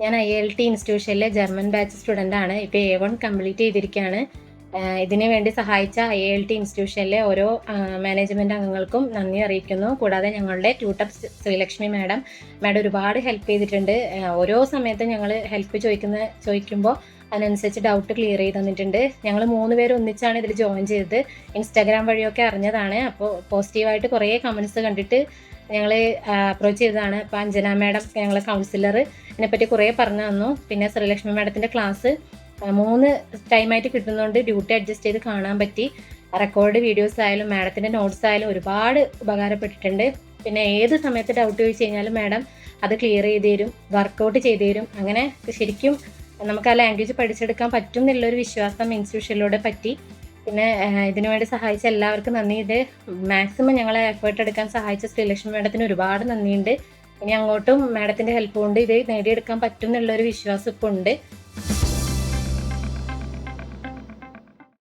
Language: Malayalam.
ഞാൻ ഐ എൽ ടി ഇൻസ്റ്റിറ്റ്യൂഷനിലെ ജർമ്മൻ ബാച്ച് സ്റ്റുഡന്റ് ആണ്. ഇപ്പോൾ എ വൺ കംപ്ലീറ്റ് ചെയ്തിരിക്കുകയാണ് ഇതിനു വേണ്ടി സഹായിച്ച ഐ എൽ ടി ഇൻസ്റ്റിറ്റ്യൂഷനിലെ ഓരോ മാനേജ്മെന്റ് അംഗങ്ങൾക്കും നന്ദി അറിയിക്കുന്നു. കൂടാതെ ഞങ്ങളുടെ ട്യൂട്ടർ ശ്രീലക്ഷ്മി മാഡം മാഡം ഒരുപാട് ഹെൽപ്പ് ചെയ്തിട്ടുണ്ട്. ഓരോ സമയത്തും ഞങ്ങൾ ഹെൽപ്പ് ചോദിക്കുന്ന ചോദിക്കുമ്പോൾ അതിനനുസരിച്ച് ഡൗട്ട് ക്ലിയർ ചെയ്ത് തന്നിട്ടുണ്ട്. ഞങ്ങൾ മൂന്ന് പേര് ഒന്നിച്ചാണ് ഇതിൽ ജോയിൻ ചെയ്തത്. ഇൻസ്റ്റാഗ്രാം വഴിയൊക്കെ അറിഞ്ഞതാണ്. അപ്പോൾ പോസിറ്റീവായിട്ട് കുറേ കമൻസ് കണ്ടിട്ട് ഞങ്ങൾ അപ്രോച്ച് ചെയ്തതാണ്. അപ്പോൾ അഞ്ജന മാഡം ഞങ്ങളെ കൗൺസിലർ ഇതിനെപ്പറ്റി കുറേ പറഞ്ഞു തന്നു. പിന്നെ ശ്രീലക്ഷ്മി മാഡത്തിന്റെ ക്ലാസ് മൂന്ന് ടൈമായിട്ട് കിട്ടുന്നതുകൊണ്ട് ഡ്യൂട്ടി അഡ്ജസ്റ്റ് ചെയ്ത് കാണാൻ പറ്റി. റെക്കോർഡ് വീഡിയോസ് ആയാലും മാഡത്തിന്റെ നോട്ട്സ് ആയാലും ഒരുപാട് ഉപകാരപ്പെട്ടിട്ടുണ്ട്. പിന്നെ ഏത് സമയത്ത് ഡൗട്ട് ചോദിച്ചു കഴിഞ്ഞാലും മാഡം അത് ക്ലിയർ ചെയ്ത് തരും വർക്കൗട്ട് ചെയ്ത് തരും. അങ്ങനെ ശരിക്കും നമുക്ക് ആ ലാംഗ്വേജ് പഠിച്ചെടുക്കാൻ പറ്റും എന്നുള്ളൊരു വിശ്വാസം ഇൻസ്റ്റിറ്റ്യൂഷനിലൂടെ പറ്റി. പിന്നെ ഇതിനുവേണ്ടി ഇതിനു വേണ്ടി സഹായിച്ച എല്ലാവർക്കും നന്ദി ഇത് മാക്സിമം ഞങ്ങളെ എഫേർട്ട് എടുക്കാൻ സഹായിച്ച ശ്രീലക്ഷ്മി മാഡത്തിന് ഒരുപാട് നന്ദിയുണ്ട്. ഇനി അങ്ങോട്ടും മാഡത്തിന്റെ ഹെൽപ്പ് കൊണ്ട് ഇത് നേടിയെടുക്കാൻ പറ്റും എന്നുള്ളൊരു വിശ്വാസം ഇപ്പോൾ ഉണ്ട്.